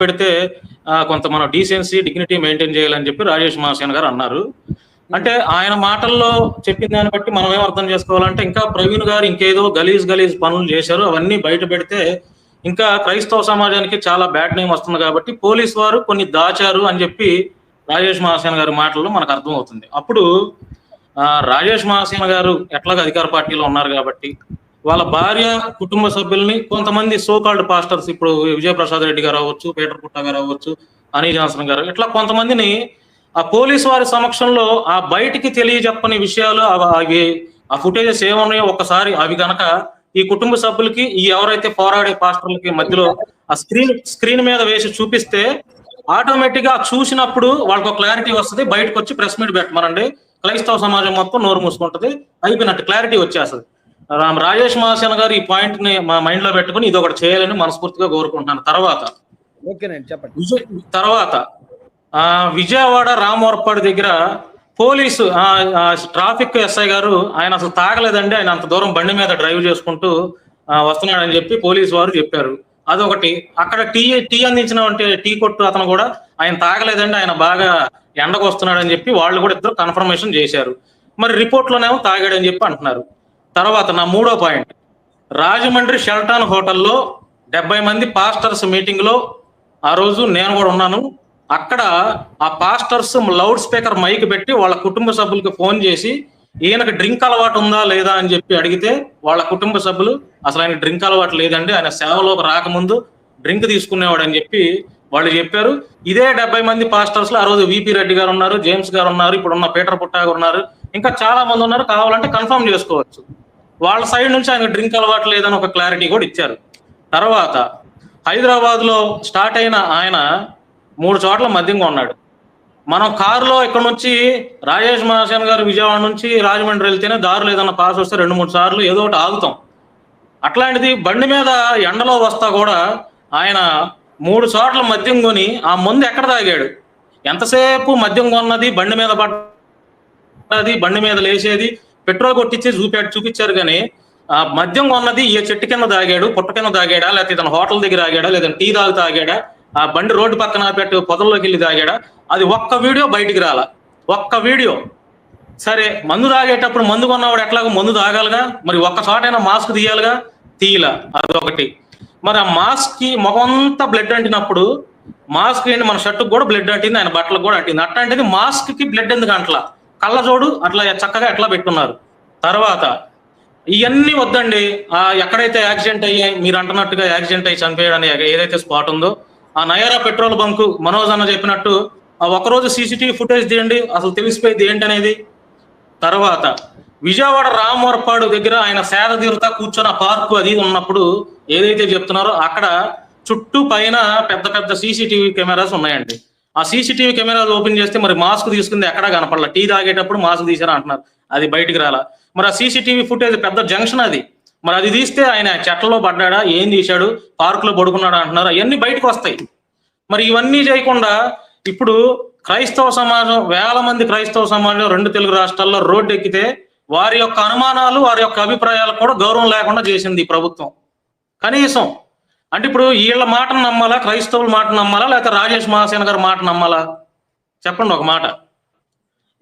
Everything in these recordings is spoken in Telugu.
పెడితే కొంత మన డీసెన్సీ డిగ్నిటీ మెయింటైన్ చేయాలని చెప్పి రాజేష్ మహాసేన్ గారు అన్నారు. అంటే ఆయన మాటల్లో చెప్పిన దాన్ని బట్టి మనం ఏం అర్థం చేసుకోవాలంటే ఇంకా ప్రవీణ్ గారు ఇంకేదో గలీజ్ గలీజ్ పనులు చేశారు అవన్నీ బయట పెడితే ఇంకా క్రైస్తవ సమాజానికి చాలా బ్యాడ్ నేమ్ వస్తుంది కాబట్టి పోలీస్ వారు కొన్ని దాచారు అని చెప్పి రాజేష్ మహాసేన్ గారి మాటల్లో మనకు అర్థం అవుతుంది అప్పుడు రాజేష్ మహాసేన గారు ఎట్లాగ అధికార పార్టీలో ఉన్నారు కాబట్టి వాళ్ళ భార్య కుటుంబ సభ్యుల్ని కొంతమంది సోకాల్డ్ పాస్టర్స్ ఇప్పుడు విజయప్రసాద్ రెడ్డి గారు అవ్వచ్చు పీటర్ పుట్ట గారు అవ్వచ్చు అనీ జాన్సన్ గారు ఇట్లా కొంతమందిని ఆ పోలీస్ వారి సమక్షంలో ఆ బయటికి తెలియజెప్పని విషయాలు అవి ఆ ఫుటేజెస్ ఏమున్నాయో ఒకసారి అవి గనక ఈ కుటుంబ సభ్యులకి ఈ ఎవరైతే పోరాడే పాస్టర్లకి మధ్యలో ఆ స్క్రీన్ స్క్రీన్ మీద వేసి చూపిస్తే ఆటోమేటిక్గా చూసినప్పుడు వాళ్ళకి ఒక క్లారిటీ వస్తుంది బయటకు వచ్చి ప్రెస్ మీట్ పెట్టమనండి. క్రైస్తవ సమాజం మొత్తం నోరు మూసుకుంటది అయిపోయినట్టు క్లారిటీ వచ్చేస్తుంది. రామ్ రాజేష్ మహాసేన గారు ఈ పాయింట్ని మా మైండ్లో పెట్టుకుని ఇది ఒకటి చేయాలని మనస్ఫూర్తిగా కోరుకుంటున్నాను. తర్వాత చెప్పండి. తర్వాత ఆ విజయవాడ రామవరపాడు దగ్గర పోలీసు ట్రాఫిక్ ఎస్ఐ గారు ఆయన అసలు తాగలేదండి. ఆయన అంత దూరం బండి మీద డ్రైవ్ చేసుకుంటూ వస్తున్నాడని చెప్పి పోలీసు వారు చెప్పారు. అదొకటి. అక్కడ టీ టీ అందించిన అంటే టీ కొట్టు అతను కూడా ఆయన తాగలేదండి. ఆయన బాగా ఎండకు వస్తున్నాడని చెప్పి వాళ్ళు కూడా ఇద్దరు కన్ఫర్మేషన్ చేశారు. మరి రిపోర్ట్ లోనేమో తాగాడని చెప్పి అంటున్నారు. తర్వాత నా మూడో పాయింట్. రాజమండ్రి షెల్టాన్ హోటల్లో డెబ్బై మంది పాస్టర్స్ మీటింగ్లో ఆ రోజు నేను కూడా ఉన్నాను. అక్కడ ఆ పాస్టర్స్ లౌడ్ స్పీకర్ మైక్ పెట్టి వాళ్ళ కుటుంబ సభ్యులకు ఫోన్ చేసి ఈయనకు డ్రింక్ అలవాటు ఉందా లేదా అని చెప్పి అడిగితే వాళ్ళ కుటుంబ సభ్యులు అసలు ఆయన డ్రింక్ అలవాటు లేదండి ఆయన సేవలోకి రాకముందు డ్రింక్ తీసుకునేవాడు అని చెప్పి వాళ్ళు చెప్పారు. ఇదే డెబ్బై మంది పాస్టర్స్లో ఆ రోజు విపి రెడ్డి గారు ఉన్నారు జేమ్స్ గారు ఉన్నారు ఇప్పుడు ఉన్న పీటర్ పుట్టా గారు ఉన్నారు. ఇంకా చాలా మంది ఉన్నారు. కావాలంటే కన్ఫర్మ్ చేసుకోవచ్చు. వాళ్ళ సైడ్ నుంచి ఆయన డ్రింక్ అలవాటు లేదని ఒక క్లారిటీ కూడా ఇచ్చారు. తర్వాత హైదరాబాద్లో స్టార్ట్ అయిన ఆయన మూడు చోట్ల మద్యంగా ఉన్నాడు మనం కారులో ఇక్కడ నుంచి రాజేష్ మహాసేన్ గారు విజయవాడ నుంచి రాజమండ్రి వెళ్తేనే దారులు ఏదన్నా పాస్ వస్తే రెండు మూడు సార్లు ఏదో ఒకటి ఆగుతాం. అట్లాంటిది బండి మీద ఎండలో వస్తా కూడా ఆయన మూడు చోట్ల మద్యం కొని ఆ మందు ఎక్కడ తాగాడు? ఎంతసేపు మద్యం కొన్నది? బండి మీద పడ్డది? బండి మీద లేచేది? పెట్రోల్ కొట్టించి చూపాడు చూపించారు కానీ ఆ మద్యం కొన్నది ఏ చెట్టు కింద తాగాడు పుట్ట కింద తాగాడా లేకపోతే ఇతను హోటల్ దగ్గర తాగాడా లేదా టీ తాగు తాగాడా ఆ బండి రోడ్డు పక్కన పెట్టి పొదల్లోకి వెళ్ళి తాగాడా అది ఒక్క వీడియో బయటికి రాల. ఒక్క వీడియో. సరే మందు తాగేటప్పుడు మందు కొన్నవాడు ఎట్లాగో మందు తాగాలిగా? మరి ఒక్క చోటైనా మాస్క్ తీయాలిగా? తీయాల. అదొకటి. మరి ఆ మాస్క్కి ముఖమంతా బ్లడ్ అంటినప్పుడు మాస్క్ ఏంటి? మన షర్టుకు కూడా బ్లడ్ అంటింది ఆయన బట్టలకు కూడా అంటింది. అట్లాంటిది మాస్క్కి బ్లడ్ ఎందుకు అంటలా? కళ్ళజోడు అట్లా చక్కగా ఎట్లా పెట్టున్నారు తర్వాత ఇవన్నీ వద్దండి. ఎక్కడైతే యాక్సిడెంట్ అయ్యాయి మీరు అంటున్నట్టుగా యాక్సిడెంట్ అయ్యి చనిపోయాడని ఏదైతే స్పాట్ ఉందో ఆ నయారా పెట్రోల్ బంకు మనోజ్ అన్న చెప్పినట్టు ఒకరోజు సీసీటీవీ ఫుటేజ్ తీయండి అసలు తెలిసిపోయింది ఏంటనేది. తర్వాత విజయవాడ రామవరపాడు దగ్గర ఆయన సేద తీరుతా కూర్చొని ఆ పార్కు అది ఉన్నప్పుడు ఏదైతే చెప్తున్నారో అక్కడ చుట్టూ పైన పెద్ద పెద్ద సీసీటీవీ కెమెరాస్ ఉన్నాయండి. ఆ సీసీటీవీ కెమెరాలు ఓపెన్ చేస్తే మరి మాస్క్ తీసుకుంది ఎక్కడా కనపడలా. టీ తాగేటప్పుడు మాస్క్ తీసారా అంటున్నారు. అది బయటికి రాలా. మరి ఆ సీసీటీవీ ఫుటేజ్ పెద్ద జంక్షన్ అది. మరి అది తీస్తే ఆయన చెట్లలో పడ్డాడా ఏం తీశాడు పార్క్లో పడుకున్నాడా అంటున్నారు. అవన్నీ బయటకు వస్తాయి. మరి ఇవన్నీ చేయకుండా ఇప్పుడు క్రైస్తవ సమాజం వేల మంది క్రైస్తవ సమాజం రెండు తెలుగు రాష్ట్రాల్లో రోడ్డు ఎక్కితే వారి యొక్క అనుమానాలు వారి యొక్క అభిప్రాయాలు కూడా గౌరవం లేకుండా చేసింది ప్రభుత్వం. కనీసం అంటే ఇప్పుడు వీళ్ళ మాటను నమ్మాలా? క్రైస్తవుల మాట నమ్మాలా? లేకపోతే రాజేష్ మహాసేన గారి మాట నమ్మాలా? చెప్పండి ఒక మాట.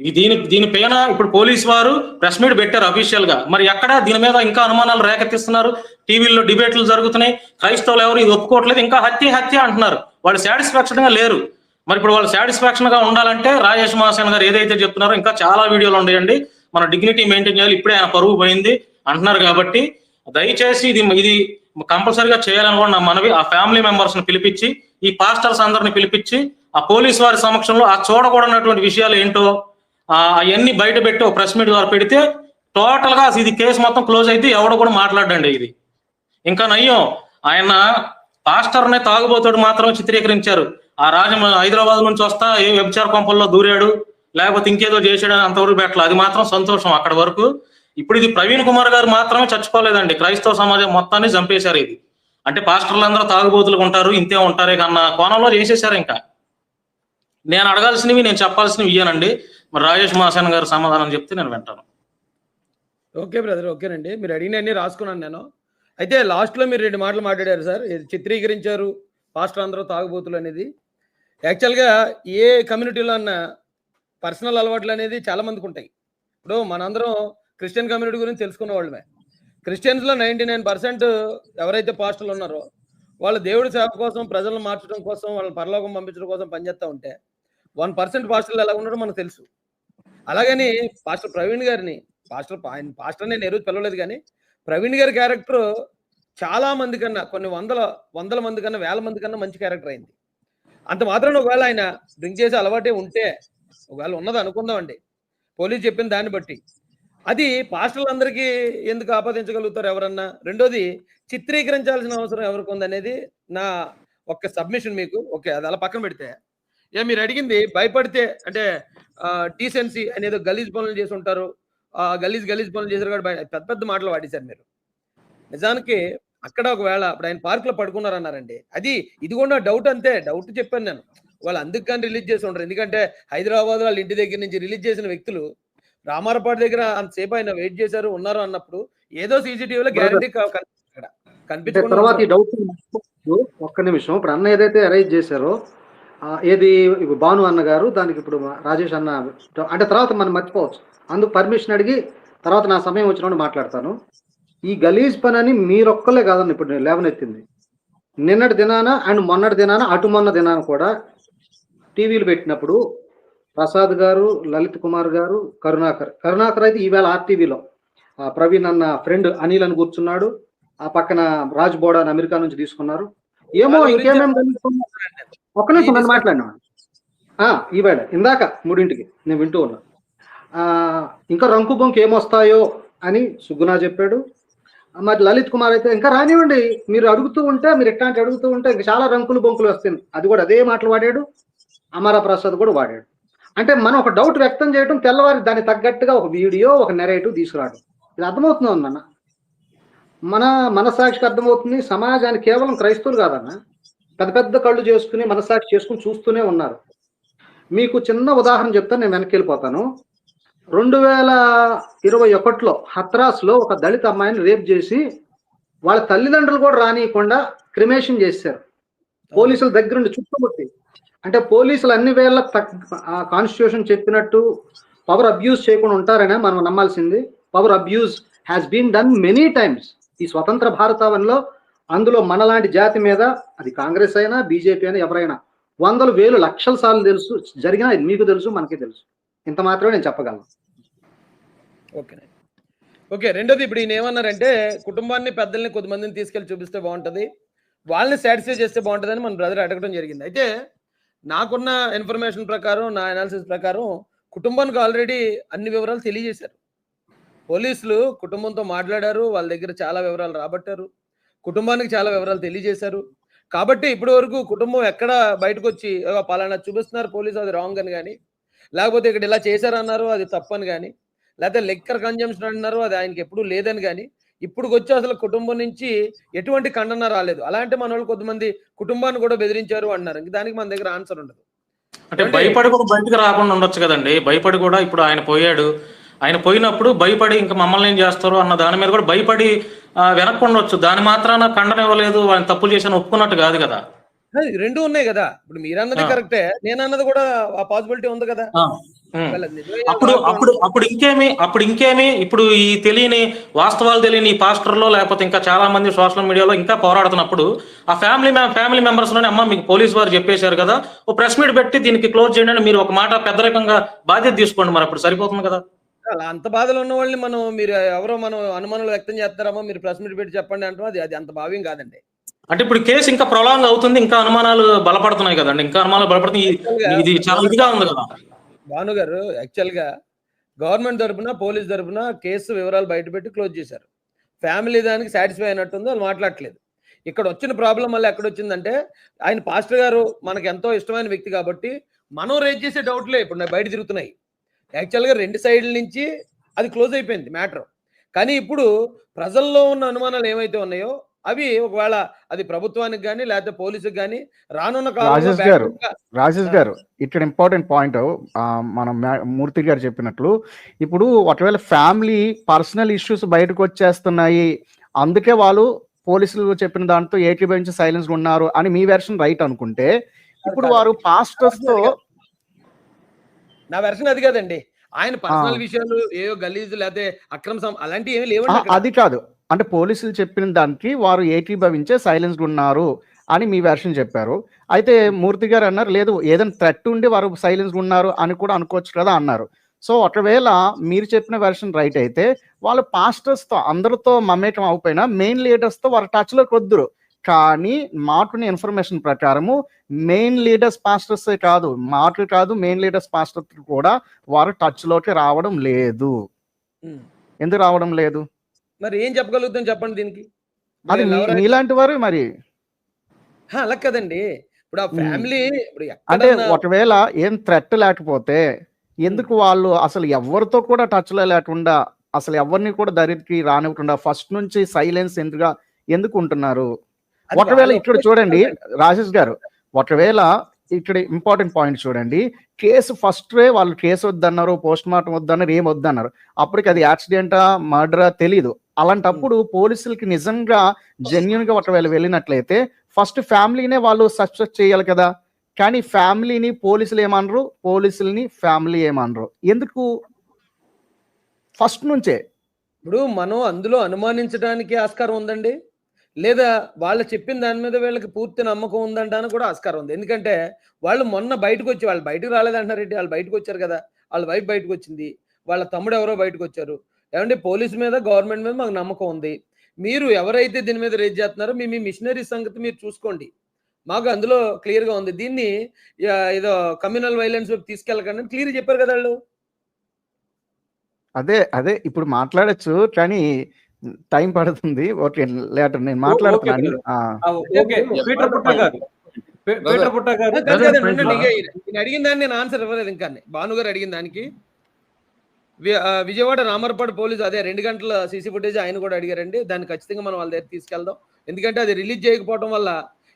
ఇది దీని దీనిపైన ఇప్పుడు పోలీస్ వారు ప్రెస్ మీట్ పెట్టారు అఫీషియల్గా. మరి ఎక్కడ? దీని మీద ఇంకా అనుమానాలు రేకెత్తిస్తున్నారు. టీవీల్లో డిబేట్లు జరుగుతున్నాయి. క్రైస్తవులు ఎవరు ఇది ఒప్పుకోవట్లేదు. ఇంకా హత్య హత్య అంటున్నారు. వాళ్ళు సాటిస్ఫాక్షన్గా లేరు. మరి ఇప్పుడు వాళ్ళు సాటిస్ఫాక్షన్గా ఉండాలంటే రాజేష్ మహాసేన గారు ఏదైతే చెప్తున్నారో ఇంకా చాలా వీడియోలు ఉన్నాయండి. మన డిగ్నిటీ మెయింటైన్ చేయాలి. ఇప్పుడే ఆయన పరువు పోయింది అంటున్నారు కాబట్టి దయచేసి ఇది ఇది కంపల్సరీగా చేయాలని కూడా నా మనవి ఆ ఫ్యామిలీ మెంబర్స్ని పిలిపించి ఈ పాస్టర్స్ అందరిని పిలిపించి ఆ పోలీస్ వారి సమక్షంలో ఆ చూడకూడనటువంటి విషయాలు ఏంటో అవన్నీ బయట పెట్టి ఒక ప్రెస్ మీట్ ద్వారా పెడితే టోటల్గా ఇది కేసు మొత్తం క్లోజ్ అయితే ఎవడో కూడా మాట్లాడండి ఇది. ఇంకా నయ్యం ఆయన పాస్టర్ నే తాగుబోతుడు మాత్రం చిత్రీకరించారు. ఆ రాజం హైదరాబాద్ నుంచి వస్తా ఏ వ్యభిచార కొంపల్లో దూరాడు లేకపోతే ఇంకేదో చేసాడు అంతవరకు పెట్టాలి అది మాత్రం సంతోషం అక్కడ వరకు. ఇప్పుడు ఇది ప్రవీణ్ కుమార్ గారు మాత్రమే చచ్చిపోలేదండి. క్రైస్తవ సమాజం మొత్తాన్ని చంపేశారు ఇది. అంటే పాస్టర్లు అందరూ తాగుబోతులు ఉంటారు ఇంతే ఉంటారే కన్నా కోణంలో చేసేశారు ఇంకా. నేను అడగాల్సినవి నేను చెప్పాల్సినవి ఇయ్యానండి. మరి రాజేష్ మహాసేన్ గారు సమాధానం చెప్తే నేను వింటాను. ఓకే బ్రదర్ ఓకేనండి. మీరు అడిగినవన్నీ రాసుకున్నాను నేను. అయితే లాస్ట్లో మీరు రెండు మాటలు మాట్లాడారు సార్. ఇది చిత్రీకరించారు పాస్టర్ అందరూ తాగుబోతులు అనేది. యాక్చువల్గా ఏ కమ్యూనిటీలో అన్న పర్సనల్ అలవాట్లు అనేది చాలా మందికి ఉంటాయి. ఇప్పుడు మనందరం క్రిస్టియన్ కమ్యూనిటీ గురించి తెలుసుకున్న వాళ్ళమే. క్రిస్టియన్స్లో నైంటీ నైన్ పర్సెంట్ ఎవరైతే పాస్టర్లు ఉన్నారో వాళ్ళు దేవుడి సేవ కోసం ప్రజలను మార్చడం కోసం వాళ్ళని పరలోకం పంపించడం కోసం పనిచేస్తూ ఉంటే వన్ పర్సెంట్ పాస్టర్లు ఎలా ఉన్నారో మనకు తెలుసు. అలాగని పాస్టర్ ప్రవీణ్ గారిని పాస్టర్ ఆయన పాస్టర్ నేను ఎరువు పిలవలేదు కానీ ప్రవీణ్ గారి క్యారెక్టర్ చాలా మంది కన్నా కొన్ని వందల వందల మంది కన్నా వేల మంది కన్నా మంచి క్యారెక్టర్ అయింది. అంత మాత్రం ఒకవేళ ఆయన డ్రింక్ చేసే అలవాటే ఉంటే ఒకవేళ ఉన్నది అనుకుందామండి. పోలీస్ చెప్పిన దాన్ని బట్టి. అది పాస్టర్లందరికీ ఎందుకు ఆపాదించగలుగుతారు ఎవరన్నా? రెండోది చిత్రీకరించాల్సిన అవసరం ఎవరికి ఉందనేది నా ఒక్క సబ్మిషన్ మీకు. ఓకే అది అలా పక్కన పెడితే. ఏ మీరు అడిగింది భయపడితే అంటే డీసెన్సీ అనేది గలీజ్ పనులు చేసి ఉంటారు ఆ గలీజ్ గలీజ్ పనులు చేశారు కాబట్టి పెద్ద పెద్ద మాటలు వాడేశారు మీరు. నిజానికి అక్కడ ఒకవేళ ఇప్పుడు ఆయన పార్క్లో పడుకున్నారు అన్నారండి అది ఇది కూడా డౌట్ అంతే డౌట్ చెప్పాను నేను. వాళ్ళు అందుకని కానీ రిలీజ్ చేసి ఉంటారు ఎందుకంటే హైదరాబాద్ వాళ్ళ ఇంటి దగ్గర నుంచి రిలీజ్ చేసిన వ్యక్తులు రామారపాటి దగ్గర అంతసేపు ఆయన వెయిట్ చేశారు ఉన్నారు అన్నప్పుడు ఏదో సీసీటీవీలో గ్యారంటీ కనిపించకుండా తర్వాత ఈ డౌట్ ఒక్క నిమిషం ఇప్పుడు అన్న ఏదైతే అరైజ్ చేశారో ఏది భాను అన్న గారు దానికి ఇప్పుడు రాజేష్ అన్న అంటే తర్వాత మనం మర్చిపోవచ్చు. అందుకు పర్మిషన్ అడిగి తర్వాత నా సమయం వచ్చినప్పుడు మాట్లాడతాను. ఈ గలీజ్ పని అని మీరొక్కలే కాదన్న ఇప్పుడు నేను లేవనెత్తింది. నిన్నటి దినాన అండ్ మొన్నటి దినాన అటు మొన్న దినాన కూడా టీవీలు పెట్టినప్పుడు ప్రసాద్ గారు లలిత్ కుమార్ గారు కరుణాకర్. కరుణాకర్ అయితే ఈవేళ ఆర్టీవీలో. ప్రవీణ్ అన్న ఫ్రెండ్ అనిల్ అని కూర్చున్నాడు. ఆ పక్కన రాజ్ బోడా అని అమెరికా నుంచి తీసుకున్నారు. ఏమో ఇంకేమేమి ఒక్క నిమిషం నేను మాట్లాడినా. ఆ, ఈవేళ ఇందాక మూడింటికి నేను వింటూ ఉన్నా. ఆ, ఇంకా రంకు బొంకు ఏమొస్తాయో అని సుగ్గునా చెప్పాడు. మరి లలిత్ కుమార్ అయితే ఇంకా రానివ్వండి మీరు అడుగుతూ ఉంటే మీరు ఎట్లాంటి అడుగుతూ ఉంటే ఇంకా చాలా రంకులు బొంకులు వస్తాయి. అది కూడా అదే మాటలు వాడాడు. అమరా ప్రసాద్ కూడా వాడాడు. అంటే మనం ఒక డౌట్ వ్యక్తం చేయడం తెల్లవారి దానికి తగ్గట్టుగా ఒక వీడియో ఒక నెరేటివ్ తీసుకురావడం. ఇది అర్థమవుతుంది అన్న మన మనసాక్షికి అర్థమవుతుంది సమాజానికి కేవలం క్రైస్తవులు కాదన్న పెద్ద పెద్ద కళ్ళు చేసుకుని మనసాక్షి చేసుకుని చూస్తూనే ఉన్నారు. మీకు చిన్న ఉదాహరణ చెప్తాను నేను వెనక్కి వెళ్ళిపోతాను. రెండు వేల ఇరవై ఒకటిలో హత్రాస్లో ఒక దళిత అమ్మాయిని రేప్ చేసి వాళ్ళ తల్లిదండ్రులు కూడా రానియకుండా క్రిమేషన్ చేశారు పోలీసుల దగ్గరుండి చుట్టుముట్టి అంటే పోలీసులు అన్ని వేళ కాన్స్టిట్యూషన్ చెప్పినట్టు పవర్ అబ్యూజ్ చేయకుండా ఉంటారనే మనం నమ్మాల్సింది. Power abuse has been done many times ఈ స్వతంత్ర భారతావనిలో అందులో మనలాంటి జాతి మీద అది కాంగ్రెస్ అయినా బీజేపీ అయినా ఎవరైనా వందలు వేలు లక్షల సార్లు తెలుసు. జరిగినా ఇది మీకు తెలుసు మనకి తెలుసు. ఇంత మాత్రమే నేను చెప్పగలను. ఓకే. ఓకే రెండోది ఇప్పుడు ఈయన ఏమన్నారంటే కుటుంబాన్ని పెద్దల్ని కొద్దిమందిని తీసుకెళ్ళి చూపిస్తే బాగుంటుంది. వాళ్ళని సాటిస్ఫై చేస్తే బాగుంటుందని మన బ్రదర్ అడగడం జరిగింది. అయితే నాకున్న ఇన్ఫర్మేషన్ ప్రకారం నా అనాలిసిస్ ప్రకారం కుటుంబానికి ఆల్రెడీ అన్ని వివరాలు తెలియజేశారు. పోలీసులు కుటుంబంతో మాట్లాడారు వాళ్ళ దగ్గర చాలా వివరాలు రాబట్టారు. కుటుంబానికి చాలా వివరాలు తెలియజేశారు. కాబట్టి ఇప్పటి వరకు కుటుంబం ఎక్కడ బయటకు వచ్చి పలానా చూపిస్తున్నారు పోలీసు అది రాంగ్ అని కానీ లేకపోతే ఇక్కడ ఇలా చేశారన్నారు అది తప్పని కానీ లేకపోతే లెక్కర్ కన్జంప్షన్ అంటున్నారు అది ఆయనకి ఎప్పుడూ లేదని కానీ ఇప్పుడు వచ్చి అసలు కుటుంబం నుంచి ఎటువంటి ఖండన రాలేదు. అలాంటి మన వాళ్ళు కొంతమంది కుటుంబాన్ని కూడా బెదిరించారు అన్నారు ఇంక దానికి మన దగ్గర ఆన్సర్ ఉండదు. అంటే భయపడి కూడా బయటకు రాకుండా ఉండొచ్చు కదండి. భయపడి కూడా ఇప్పుడు ఆయన పోయాడు. ఆయన పోయినప్పుడు భయపడి ఇంకా మమ్మల్ని ఏం చేస్తారు అన్న దాని మీద కూడా భయపడి వెనక్కి ఉండొచ్చు. దాని మాత్రాన ఖండన ఇవ్వలేదు. ఆయన తప్పులు చేశాను ఒప్పుకున్నట్టు కాదు కదా. రెండు ఉన్నాయి కదా. ఇప్పుడు మీరు అన్నది. కరెక్టే. నేను అన్నది కూడా ఆ పాసిబిలిటీ ఉంది కదా. అప్పుడు అప్పుడు అప్పుడు ఇంకేమి అప్పుడు ఇంకేమి ఇప్పుడు ఈ తెలియని వాస్తవాలు తెలియని పాస్టర్లో లేకపోతే ఇంకా చాలా మంది సోషల్ మీడియాలో ఇంకా పోరాడుతున్నప్పుడు ఆ ఫ్యామిలీ ఫ్యామిలీ మెంబర్స్లోనే అమ్మ మీకు పోలీస్ వారు చెప్పేశారు కదా ఓ ప్రెస్ మీట్ పెట్టి దీనికి క్లోజ్ చేయండి మీరు ఒక మాట పెద్దరికంగా బాధ్యత తీసుకోండి మరి అప్పుడు సరిపోతుంది కదా. అలా అంత బాధలో ఉన్న వాళ్ళని మనం మీరు ఎవరో మనం అనుమానాలు వ్యక్తం చేస్తారమ్మా మీరు ప్రెస్ మీట్ పెట్టి చెప్పండి అంటాం అది అది అంత భావ్యం కాదండి. అంటే ఇప్పుడు కేసు ఇంకా ప్రొలాంగ్ అవుతుంది ఇంకా అనుమానాలు బలపడుతున్నాయి కదండి ఇంకా అనుమానాలు బలపడుతున్నాయి. ఇది- ఇది చాలా ఇదిగా ఉంది కదా. భాను గారు యాక్చువల్గా గవర్నమెంట్ తరపున పోలీస్ తరపున కేసు వివరాలు బయట పెట్టి క్లోజ్ చేశారు. ఫ్యామిలీ దానికి సాటిస్ఫై అయినట్టుంది వాళ్ళు మాట్లాడట్లేదు. ఇక్కడ వచ్చిన ప్రాబ్లం వల్ల ఎక్కడ వచ్చిందంటే ఆయన పాస్టర్ గారు మనకు ఎంతో ఇష్టమైన వ్యక్తి కాబట్టి మనం రేజ్ చేసే డౌట్లే ఇప్పుడు నాకు బయట తిరుగుతున్నాయి. యాక్చువల్గా రెండు సైడ్ల నుంచి అది క్లోజ్ అయిపోయింది మ్యాటర్ కానీ ఇప్పుడు ప్రజల్లో ఉన్న అనుమానాలు ఏమైతే ఉన్నాయో అవి ఒకవేళ అది ప్రభుత్వానికి కానీ లేకపోతే పోలీసుకి కానీ రానున్న రాజేష్ గారు. రాజేష్ గారు ఇక్కడ ఇంపార్టెంట్ పాయింట్ మనం మూర్తి గారు చెప్పినట్లు ఇప్పుడు ఒకవేళ ఫ్యామిలీ పర్సనల్ ఇష్యూస్ బయటకు వచ్చేస్తున్నాయి అందుకే వాళ్ళు పోలీసులు చెప్పిన దాంతో ఏకీభవించి సైలెన్స్ ఉన్నారు అని మీ వెర్షన్ రైట్ అనుకుంటే ఇప్పుడు వారు పాస్టర్స్తో నా వెర్షన్ అది కాదండి ఆయన పర్సనల్. విషయాలు ఏవో గలీజు లేకపోతే అక్రమ అలాంటివి ఏమీ అక్కడ. అది కాదు అంటే పోలీసులు చెప్పిన దానికి వారు ఏకీభవించే సైలెన్స్ ఉన్నారు అని మీ వెర్షన్ చెప్పారు. అయితే మూర్తి గారు అన్నారు లేదు ఏదైనా థ్రెట్ ఉండి వారు సైలెన్స్ ఉన్నారు అని కూడా అనుకోవచ్చు కదా అన్నారు. సో ఒకవేళ మీరు చెప్పిన వెర్షన్ రైట్ అయితే వాళ్ళు పాస్టర్స్తో అందరితో మమేకం అయిపోయినా మెయిన్ లీడర్స్తో వారు టచ్లోకి వద్దురు. కానీ మాకున్న ఇన్ఫర్మేషన్ ప్రకారము మెయిన్ లీడర్స్ పాస్టర్స్ కాదు మాకు కాదు మెయిన్ లీడర్స్ పాస్టర్ కూడా వారు టచ్లోకి రావడం లేదు. ఎందుకు రావడం లేదు? మరి ఏం చెప్పగలుగుతాం చెప్పండి దీనికి? మరి మీలాంటి వారు మరి? అలా కదండి. ఇప్పుడు ఆ. ఫ్యామిలీ ఇప్పుడు అంటే ఒకవేళ ఏం థ్రెట్ లేకపోతే ఎందుకు వాళ్ళు అసలు ఎవరితో కూడా టచ్లో లేకుండా అసలు ఎవరిని కూడా దరికి రానివ్వకుండా ఫస్ట్ నుంచి సైలెన్స్ ఎందుకు ఎందుకు ఉంటున్నారు? ఒకవేళ ఇక్కడ చూడండి రాజేష్ గారు ఒకవేళ ఇక్కడ ఇంపార్టెంట్ పాయింట్ చూడండి. కేసు ఫస్ట్ వాళ్ళు కేసు వద్దన్నారు పోస్ట్ మార్టం వద్దన్నారు ఏం వద్దన్నారు. అప్పటికి అది యాక్సిడెంటా మర్డరా తెలీదు. అలాంటప్పుడు పోలీసులకి నిజంగా జెన్యున్గా ఒకవేళ వెళ్ళినట్లయితే ఫస్ట్ ఫ్యామిలీనే వాళ్ళు సస్పెక్ట్ చేయాలి కదా. కానీ ఫ్యామిలీని పోలీసులు ఏమనరు పోలీసుల్ని ఫ్యామిలీ ఏమనరు. ఎందుకు? ఫస్ట్ నుంచే. ఇప్పుడు మనం అందులో అనుమానించడానికి ఆస్కారం ఉందండి? లేదా వాళ్ళు చెప్పిన దాని మీద వీళ్ళకి పూర్తి నమ్మకం ఉందంటానికి కూడా ఆస్కారం ఉంది. ఎందుకంటే వాళ్ళు మొన్న బయటకు వచ్చి వాళ్ళు బయటకు రాలేదంటారు ఏంటి వాళ్ళు బయటకు వచ్చారు కదా. వాళ్ళ వైఫ్ బయటకు వచ్చింది. వాళ్ళ తమ్ముడు ఎవరో బయటకు వచ్చారు. ఏమంటే పోలీస్ మీద గవర్నమెంట్ మీద మాకు నమ్మకం ఉంది. మీరు ఎవరైతే దీని మీద రేజ్ చేస్తున్నారో మీ మీ మిషనరీ సంగతి మీరు చూసుకోండి. మాకు అందులో క్లియర్గా ఉంది. దీన్ని ఏదో కమ్యూనల్ వైలెన్స్ తీసుకెళ్ళకండి క్లియర్ చెప్పారు కదా వాళ్ళు. అదే అదే ఇప్పుడు మాట్లాడచ్చు కానీ టైం పడుతుంది. ఓకే లేటర్ నేను మాట్లాడుతున్నాను పీటర్ పుట్ట గారు. పీటర్ పుట్ట గారు. ఈయన అడిగిన దాన్ని నేను ఆన్సర్ ఇవ్వలేదు ఇంకా. భాను గారు అడిగిన దానికి. విజయవాడ రామర్పాడు పోలీసు అదే రెండు గంటల సీసీ ఫుటేజ్ ఆయన కూడా అడిగారండి. దాన్ని ఖచ్చితంగా మనం వాళ్ళ దగ్గర తీసుకెళ్దాం. ఎందుకంటే అది రిలీజ్ చేయకపోవడం వల్ల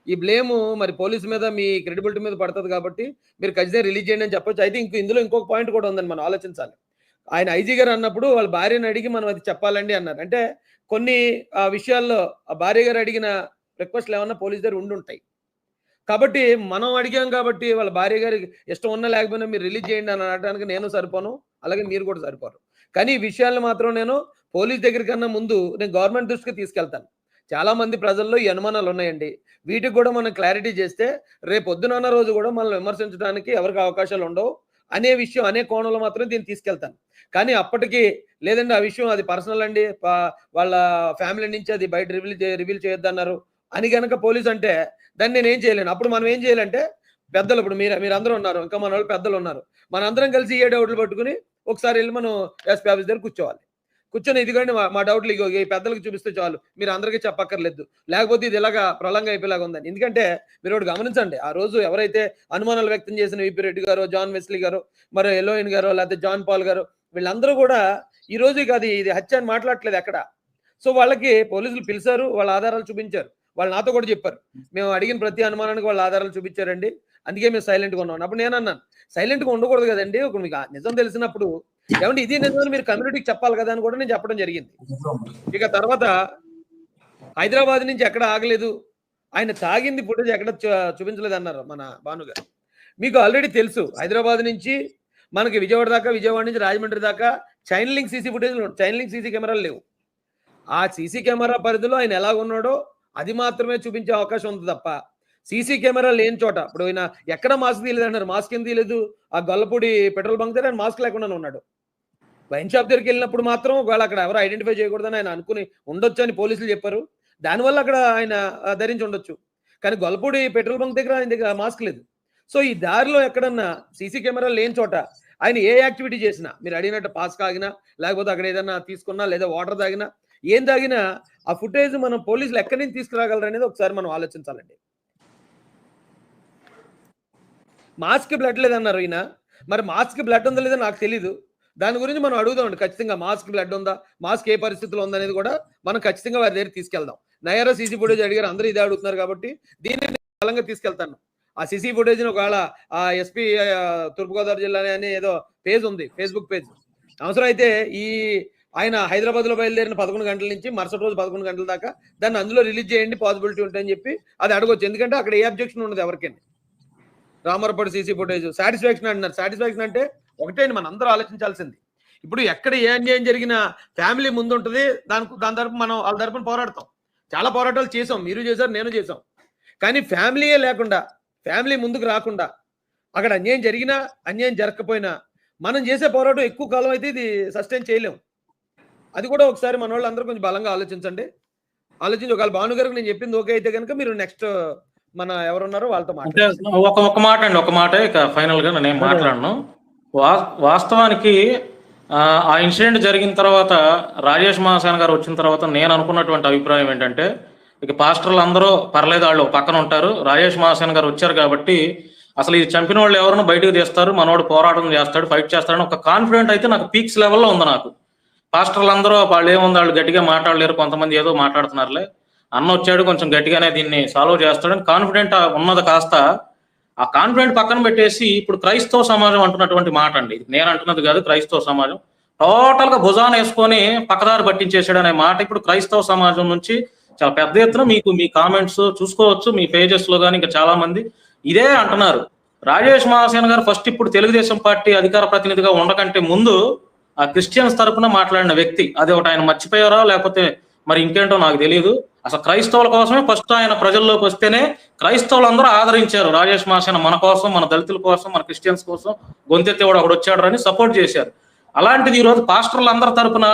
ఈ బ్లేమ్ మరి పోలీసు మీద మీ క్రెడిబిలిటీ మీద పడుతుంది కాబట్టి మీరు ఖచ్చితంగా రిలీజ్ చేయండి అని చెప్పొచ్చు. అయితే ఇంకో ఇందులో ఇంకొక పాయింట్ కూడా ఉందని మనం ఆలోచించాలి. ఆయన ఐజీ గారు అన్నప్పుడు వాళ్ళ భార్యను అడిగి మనం అది చెప్పాలండి అన్నారు. అంటే కొన్ని ఆ, విషయాల్లో ఆ భార్య గారు అడిగిన రిక్వెస్ట్లు ఏమన్నా పోలీస్ దగ్గర ఉండుంటాయి. కాబట్టి మనం అడిగాం కాబట్టి వాళ్ళ భార్య గారికి ఇష్టం ఉన్నా లేకపోయినా మీరు రిలీజ్ చేయండి అని అనడానికి నేను సరిపోను అలాగే మీరు కూడా సరిపోరు. కానీ ఈ విషయాలను మాత్రం నేను పోలీస్ దగ్గర కన్నా ముందు నేను గవర్నమెంట్ దృష్టికి తీసుకెళ్తాను. చాలా మంది ప్రజల్లో ఈ అనుమానాలు ఉన్నాయండి. వీటికి కూడా మనం క్లారిటీ చేస్తే రేపు పొద్దునన్న రోజు కూడా మనల్ని విమర్శించడానికి ఎవరికి అవకాశాలు ఉండవు. అనే విషయం అనే కోణంలో మాత్రం దీన్ని తీసుకెళ్తాను. కానీ అప్పటికి లేదండి ఆ విషయం అది పర్సనల్ అండి. వాళ్ళ ఫ్యామిలీ నుంచి అది బయట రివీల్ రివీల్ చేయొద్దన్నారు. అని గనక పోలీస్ అంటే దాన్ని నేను ఏం చేయలేను. అప్పుడు మనం ఏం చేయాలంటే పెద్దలు ఇప్పుడు మీరు మీరు అందరూ ఉన్నారు. ఇంకా మన వాళ్ళు పెద్దలు ఉన్నారు. మన అందరం కలిసి ఏ డౌట్లు పట్టుకుని ఒకసారి వెళ్ళి మనం ఎస్పీ ఆఫీస్ దగ్గర కూర్చోవాలి. కూర్చొని ఇదిగోండి మా- మా డౌట్లు ఇగో ఈ పెద్దలకు చూపిస్తే చాలు. మీరు అందరికీ చెప్పక్కర్లేదు. లేకపోతే ఇది ఇలాగా ప్రళంగా అయిపోయేలాగా ఉందని ఎందుకంటే మీరు ఒకటి గమనించండి ఆ రోజు ఎవరైతే అనుమానాలు వ్యక్తం చేసిన విపి రెడ్డి గారు జాన్ వెస్లీ గారు మరి ఎలోయిన్ గారు లేకపోతే జాన్ పాల్ గారు వీళ్ళందరూ కూడా ఈ రోజు కాదు అది ఇది హత్య అని మాట్లాడట్లేదు ఎక్కడ. సో వాళ్ళకి పోలీసులు పిలిచారు వాళ్ళ ఆధారాలు చూపించారు. వాళ్ళు నాతో కూడా చెప్పారు. మేము అడిగిన ప్రతి అనుమానానికి వాళ్ళ ఆధారాలు చూపించారండి. అందుకే మేము సైలెంట్గా ఉన్నాం. అప్పుడు నేను అన్నాను సైలెంట్గా ఉండకూడదు కదండి. ఒక మీకు నిజం తెలిసినప్పుడు ఏమంటే ఇది నిజమని మీరు కమ్యూనిటీకి చెప్పాలి కదా అని కూడా నేను చెప్పడం జరిగింది. ఇక తర్వాత హైదరాబాద్ నుంచి ఎక్కడ ఆగలేదు. ఆయన తాగింది ఫుటేజ్ ఎక్కడ చూపించలేదు అన్నారు మన భాను మీకు ఆల్రెడీ తెలుసు హైదరాబాద్ నుంచి మనకి విజయవాడ దాకా విజయవాడ నుంచి రాజమండ్రి దాకా chain link CC footage chain link CC కెమెరాలు లేవు. ఆ సీసీ కెమెరా పరిధిలో ఆయన ఎలా ఉన్నాడో అది మాత్రమే చూపించే అవకాశం ఉంది తప్ప సీసీ కెమెరా లేని చోట ఇప్పుడు ఆయన ఎక్కడ మాస్క్ తీయలేదు అన్నారు మాస్క్ ఏం తీయలేదు. ఆ గొల్లపూడి పెట్రోల్ బంక్ దగ్గర ఆయన మాస్క్ లేకుండా ఉన్నాడు. వైన్ షాప్ దగ్గరికి వెళ్ళినప్పుడు మాత్రం ఒకవేళ అక్కడ ఎవరు ఐడెంటిఫై చేయకూడదని ఆయన అనుకుని ఉండొచ్చు అని పోలీసులు చెప్పారు. దానివల్ల అక్కడ ఆయన ధరించి ఉండొచ్చు. కానీ గొల్లపూడి పెట్రోల్ బంక్ దగ్గర ఆయన దగ్గర మాస్క్ లేదు. సో ఈ దారిలో ఎక్కడన్నా సీసీ కెమెరా లేని చోట ఆయన ఏ యాక్టివిటీ చేసినా మీరు అడిగినట్టు పాస్ కాగినా లేకపోతే అక్కడ ఏదైనా తీసుకున్నా లేదా వాటర్ తాగినా ఏం తాగినా ఆ ఫుటేజ్ మనం పోలీసులు ఎక్కడి నుంచి తీసుకురాగలరు అనేది ఒకసారి మనం ఆలోచించాలండి. మాస్క్ బ్లడ్ లేదన్నారు ఈయన. మరి మాస్క్ బ్లడ్ ఉందో లేదో నాకు తెలీదు. దాని గురించి మనం అడుగుదామండి ఖచ్చితంగా మాస్క్ బ్లడ్ ఉందా? మాస్క్ ఏ పరిస్థితిలో ఉందనేది కూడా మనం ఖచ్చితంగా వారి దగ్గర తీసుకెళ్దాం. నయారా సీసీ ఫుటేజ్ అడిగారు. అందరూ ఇదే అడుగుతున్నారు కాబట్టి దీన్ని బలంగా తీసుకెళ్తాను. ఆ సీసీ ఫుటేజ్ ఒకవేళ ఆ ఎస్పీ తూర్పుగోదావరి జిల్లా అని ఏదో పేజ్ ఉంది ఫేస్బుక్ పేజ్. అవసరం అయితే ఈ ఆయన హైదరాబాద్లో బయలుదేరిన పదకొండు గంటల నుంచి మరుసటి రోజు పదకొండు గంటల దాకా దాన్ని అందులో రిలీజ్ చేయండి పాసిబిలిటీ ఉంటాయని చెప్పి అది అడగొచ్చు. ఎందుకంటే అక్కడ ఏ అబ్జెక్షన్ ఉండదు ఎవరికైనా. Ramarapati CC footage. సాటిస్ఫాక్షన్ అంటున్నారు. సాటిస్ఫాక్షన్ అంటే ఒకటే మనం అందరూ ఆలోచించాల్సింది. ఇప్పుడు ఎక్కడ ఏ అన్యాయం జరిగినా ఫ్యామిలీ ముందు ఉంటుంది దాని దాని తరపు మనం వాళ్ళ తరపున పోరాడతాం. చాలా పోరాటాలు చేసాం మీరు చేశారు నేను చేసాం కానీ ఫ్యామిలీయే లేకుండా ఫ్యామిలీ ముందుకు రాకుండా అక్కడ అన్యాయం జరిగినా అన్యాయం జరగకపోయినా మనం చేసే పోరాటం ఎక్కువ కాలం అయితే ఇది సస్టైన్ చేయలేం. అది కూడా ఒకసారి మన వాళ్ళు అందరూ కొంచెం బలంగా ఆలోచించండి. ఆలోచించి ఒకవేళ భాను గారికి నేను చెప్పింది ఓకే అయితే కనుక మీరు నెక్స్ట్ మన ఎవరున్నారో వాళ్ళతో ఒక ఒక మాట అండి ఒక మాట ఇక ఫైనల్గా నేను మాట్లాడను. వా- వాస్తవానికి ఆ, ఇన్సిడెంట్ జరిగిన తర్వాత రాజేష్ మహాసేన గారు వచ్చిన తర్వాత నేను అనుకున్నటువంటి అభిప్రాయం ఏంటంటే ఇక పాస్టర్లు అందరూ పర్లేదు వాళ్ళు పక్కన ఉంటారు. రాజేష్ మహాసేన గారు వచ్చారు కాబట్టి అసలు ఇది చంపిన వాళ్ళు ఎవరినో బయటకు తీస్తారు? మనోడు పోరాటం చేస్తాడు ఫైట్ చేస్తాడని ఒక కాన్ఫిడెంట్ అయితే నాకు పీక్స్ లెవెల్లో ఉంది నాకు. పాస్టర్లు అందరూ వాళ్ళు ఏముంది వాళ్ళు గట్టిగా మాట్లాడలేరు కొంతమంది ఏదో మాట్లాడుతున్నారులే. అన్న వచ్చాడు కొంచెం గట్టిగానే దీన్ని సాల్వ్ చేస్తాడని కాన్ఫిడెంట్ ఉన్నది కాస్త ఆ కాన్ఫిడెంట్ పక్కన పెట్టేసి ఇప్పుడు క్రైస్తవ సమాజం అంటున్నటువంటి మాట అండి. ఇది నేను అంటున్నది కాదు క్రైస్తవ సమాజం. టోటల్గా వేసుకొని పక్కదారి పట్టించేసాడు అనే మాట ఇప్పుడు క్రైస్తవ సమాజం నుంచి చాలా పెద్ద ఎత్తున మీకు మీ కామెంట్స్ చూసుకోవచ్చు మీ పేజెస్లో కానీ ఇంకా చాలా మంది ఇదే అంటున్నారు. రాజేష్ మహాసేన గారు ఫస్ట్ ఇప్పుడు తెలుగుదేశం పార్టీ అధికార ప్రతినిధిగా ఉండకంటే ముందు ఆ క్రిస్టియన్స్ తరఫున మాట్లాడిన వ్యక్తి అది ఒకటి ఆయన మర్చిపోయారా లేకపోతే మరి ఇంకేంటో నాకు తెలియదు అసలు క్రైస్తవుల కోసమే ఫస్ట్ ఆయన ప్రజల్లోకి వస్తేనే క్రైస్తవులు అందరూ ఆదరించారు. రాజేష్ మాసేన మన కోసం మన దళితుల కోసం మన క్రిస్టియన్స్ కోసం గొంతెత్తి కూడా ఒకడు వచ్చాడు అని సపోర్ట్ చేశారు. అలాంటిది ఈ రోజు పాస్టర్లు అందరి తరపున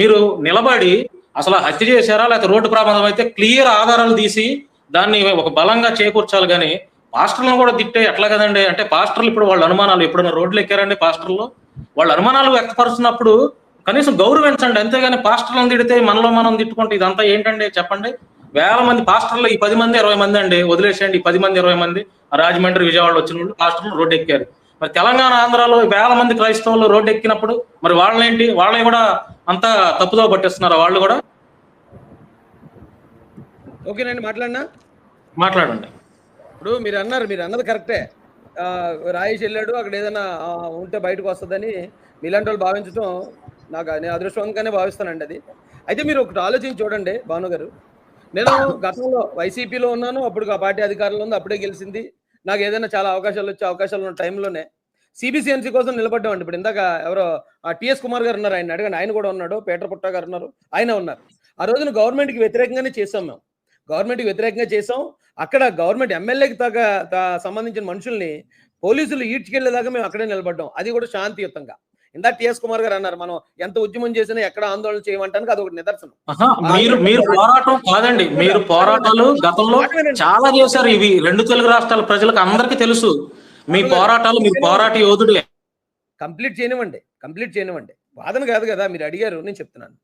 మీరు నిలబడి అసలు హత్య చేశారా లేకపోతే రోడ్డు ప్రమాదం అయితే క్లియర్ ఆధారాలు తీసి దాన్ని ఒక బలంగా చేకూర్చాలి కానీ పాస్టర్లను కూడా తిట్టే ఎట్లా కదండి? అంటే పాస్టర్లు ఇప్పుడు వాళ్ళ అనుమానాలు ఎప్పుడైనా రోడ్లు ఎక్కారండి పాస్టర్లు? వాళ్ళ అనుమానాలు వ్యక్తపరుస్తున్నప్పుడు కనీసం గౌరవించండి. అంతేగాని పాస్టర్లను తిడితే మనలో మనం తిట్టుకుంటే ఇదంతా ఏంటండి? చెప్పండి. వేల మంది పాస్టర్లు ఈ పది మంది ఇరవై మంది అండి. వదిలేసేయండి ఈ పది మంది ఇరవై మంది. రాజమండ్రి విజయవాడ వచ్చిన వాళ్ళు పాస్టర్లు రోడ్డు ఎక్కారు మరి తెలంగాణ ఆంధ్రాలో వేల మంది క్రైస్తవులు రోడ్డు ఎక్కినప్పుడు మరి వాళ్ళేంటి? వాళ్ళని కూడా అంతా తప్పుదో పట్టిస్తున్నారు వాళ్ళు కూడా? ఓకేనండి మాట్లాడినా? మాట్లాడండి. ఇప్పుడు మీరు అన్నారు మీరు అన్నది కరెక్టే. ఆ, రాయేష్ వెళ్ళాడు అక్కడ ఏదైనా ఉంటే బయటకు వస్తుందని మీలాంటి వాళ్ళు భావించడం నాకు నేను అదృష్టవంతంగానే భావిస్తానండి అది. అయితే మీరు ఒకటి ఆలోచించి చూడండి భాను గారు. నేను గతంలో వైసీపీలో ఉన్నాను అప్పుడు ఆ పార్టీ అధికారంలో ఉంది అప్పుడే గెలిచింది. నాకు ఏదైనా చాలా అవకాశాలు వచ్చే అవకాశాలు ఉన్న టైంలోనే సిబిసిఎన్సీ కోసం నిలబడ్డామండి. ఇప్పుడు ఇందాక ఎవరో టిఎస్ కుమార్ గారు ఉన్నారు ఆయన అడగండి. ఆయన కూడా ఉన్నాడు పీటర్ పుట్ట గారు ఉన్నారు ఆయన ఉన్నారు. ఆ రోజున గవర్నమెంట్కి వ్యతిరేకంగానే చేసాం మేము. గవర్నమెంట్కి వ్యతిరేకంగా చేసాం అక్కడ గవర్నమెంట్ ఎమ్మెల్యేకి తగ్గ సంబంధించిన మనుషుల్ని పోలీసులు ఈడ్చుకెళ్ళేదాకా మేము అక్కడే నిలబడ్డాం. అది కూడా శాంతియుతంగా. ఇందా టిఎస్ కుమార్ గారు అన్నారు మనం ఎంత ఉద్యమం చేసినా ఎక్కడ ఆందోళన చేయమంటానికి అది ఒక నిదర్శనం. మీరు మీరు పోరాటం కాదండి. మీరు పోరాటాలు గతంలో చాలా చేశారు. ఇవి రెండు తెలుగు రాష్ట్రాల ప్రజలకు అందరికీ తెలుసు. మీ పోరాటాలు మీ పోరాట యోధుడే కంప్లీట్ చేయనివ్వండి కంప్లీట్ చేయనివ్వండి. వాదన కాదు కదా మీరు అడిగారు నేను చెప్తున్నాను.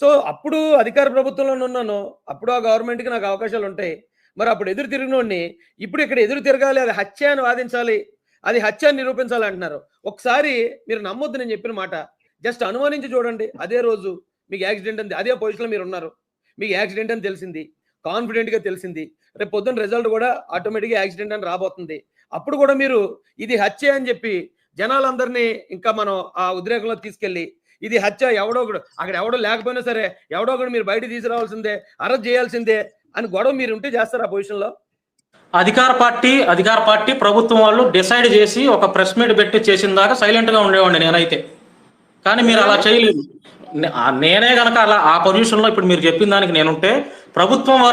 సో అప్పుడు అధికార ప్రభుత్వంలో ఉన్నాను. అప్పుడు ఆ గవర్నమెంట్కి నాకు అవకాశాలు ఉంటాయి. మరి అప్పుడు ఎదురు తిరిగినోడిని ఇప్పుడు ఇక్కడ ఎదురు తిరగాలి అది హత్య అని వాదించాలి. అది హత్య నిరూపించాలంటున్నారు. నిరూపించాలి అంటున్నారు ఒకసారి మీరు నమ్మొద్దు నేను చెప్పిన మాట. జస్ట్ అనుమానించి చూడండి. అదే రోజు మీకు యాక్సిడెంట్ అని అదే పొజిషన్లో మీరు ఉన్నారు. మీకు యాక్సిడెంట్ అని తెలిసింది. కాన్ఫిడెంట్గా తెలిసింది. రేపు పొద్దున్న రిజల్ట్ కూడా ఆటోమేటిక్గా యాక్సిడెంట్ అని రాబోతుంది. అప్పుడు కూడా మీరు ఇది హత్య అని చెప్పి జనాలందరినీ ఇంకా మనం ఆ ఉద్రేకంలో తీసుకెళ్ళి ఇది హత్య ఎవడో ఒకడు అక్కడ ఎవడో లేకపోయినా సరే ఎవడో ఒకడు మీరు బయట తీసుకురావాల్సిందే అరెస్ట్ చేయాల్సిందే అని గొడవ మీరు ఉంటే చేస్తారు ఆ పొజిషన్లో అధికార పార్టీ అధికార పార్టీ ప్రభుత్వం వాళ్ళు డిసైడ్ చేసి ఒక ప్రెస్ మీట్ పెట్టి చేసిన దాకా సైలెంట్గా ఉండేవాడిని నేనైతే. కానీ మీరు అలా చేయలేదు. నేనే గనక అలా ఆ పొజిషన్లో ఇప్పుడు మీరు చెప్పిన దానికి నేనుంటే ప్రభుత్వం వారు